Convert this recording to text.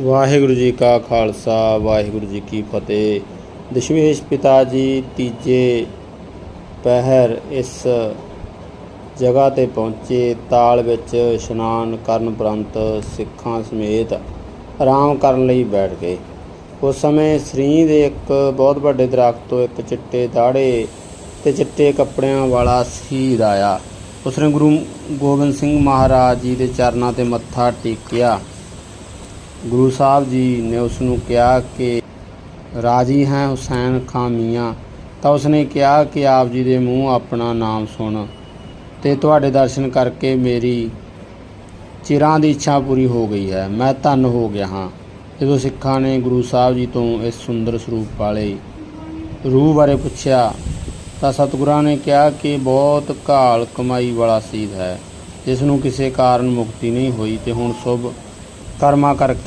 ਵਾਹਿਗੁਰੂ ਜੀ ਕਾ ਖਾਲਸਾ, ਵਾਹਿਗੁਰੂ ਜੀ ਕੀ ਫਤਿਹ। ਦਸ਼ਮੇਸ਼ ਪਿਤਾ ਜੀ ਤੀਜੇ ਪਹਿਰ ਇਸ ਜਗ੍ਹਾ ਤੇ ਪਹੁੰਚੇ, ਤਾਲ ਵਿੱਚ ਇਸ਼ਨਾਨ ਕਰਨ ਉਪਰੰਤ ਸਿੱਖਾਂ ਸਮੇਤ ਆਰਾਮ ਕਰਨ ਲਈ ਬੈਠ ਗਏ। ਉਸ ਸਮੇਂ ਸ੍ਰੀ ਦੇ ਇੱਕ ਬਹੁਤ ਵੱਡੇ ਦਰਖਤ ਤੋਂ ਇੱਕ ਚਿੱਟੇ ਦਾੜੇ ਤੇ ਚਿੱਟੇ ਕੱਪੜਿਆਂ ਵਾਲਾ ਸ਼ਹੀਦ ਆਇਆ। ਉਸਨੇ ਗੁਰੂ ਗੋਬਿੰਦ ਸਿੰਘ ਮਹਾਰਾਜ ਜੀ ਦੇ ਚਰਨਾਂ ਤੇ ਮੱਥਾ ਟੇਕਿਆ। ਗੁਰੂ ਸਾਹਿਬ ਜੀ ਨੇ ਉਸ ਨੂੰ ਕਿਹਾ ਕਿ ਰਾਜੀ ਹੈ ਹੁਸੈਨ ਖਾਂ ਮੀਆਂ। ਤਾਂ ਉਸਨੇ ਕਿਹਾ ਕਿ ਆਪ ਜੀ ਦੇ ਮੂੰਹ ਆਪਣਾ ਨਾਮ ਸੁਣ ਤੇ ਤੁਹਾਡੇ ਦਰਸ਼ਨ ਕਰਕੇ ਮੇਰੀ ਚਿਰਾਂ ਦੀ ਇੱਛਾ ਪੂਰੀ ਹੋ ਗਈ ਹੈ। ਮੈਂ ਧੰਨ ਹੋ ਗਿਆ ਹਾਂ। ਜਦੋਂ ਸਿੱਖਾਂ ਨੇ ਗੁਰੂ ਸਾਹਿਬ ਜੀ ਤੋਂ ਇਸ ਸੁੰਦਰ ਸਰੂਪ ਵਾਲੇ ਰੂਹ ਬਾਰੇ ਪੁੱਛਿਆ, ਤਾਂ ਸਤਿਗੁਰਾਂ ਨੇ ਕਿਹਾ ਕਿ ਬਹੁਤ ਘਾਲ ਕਮਾਈ ਵਾਲਾ ਸੀਦ ਹੈ। ਜਿਸ ਨੂੰ ਕਿਸੇ ਕਾਰਨ ਮੁਕਤੀ ਨਹੀਂ ਹੋਈ ਤੇ ਹੁਣ ਸ਼ੁਭ ਕਰਮਾਂ ਕਰਕੇ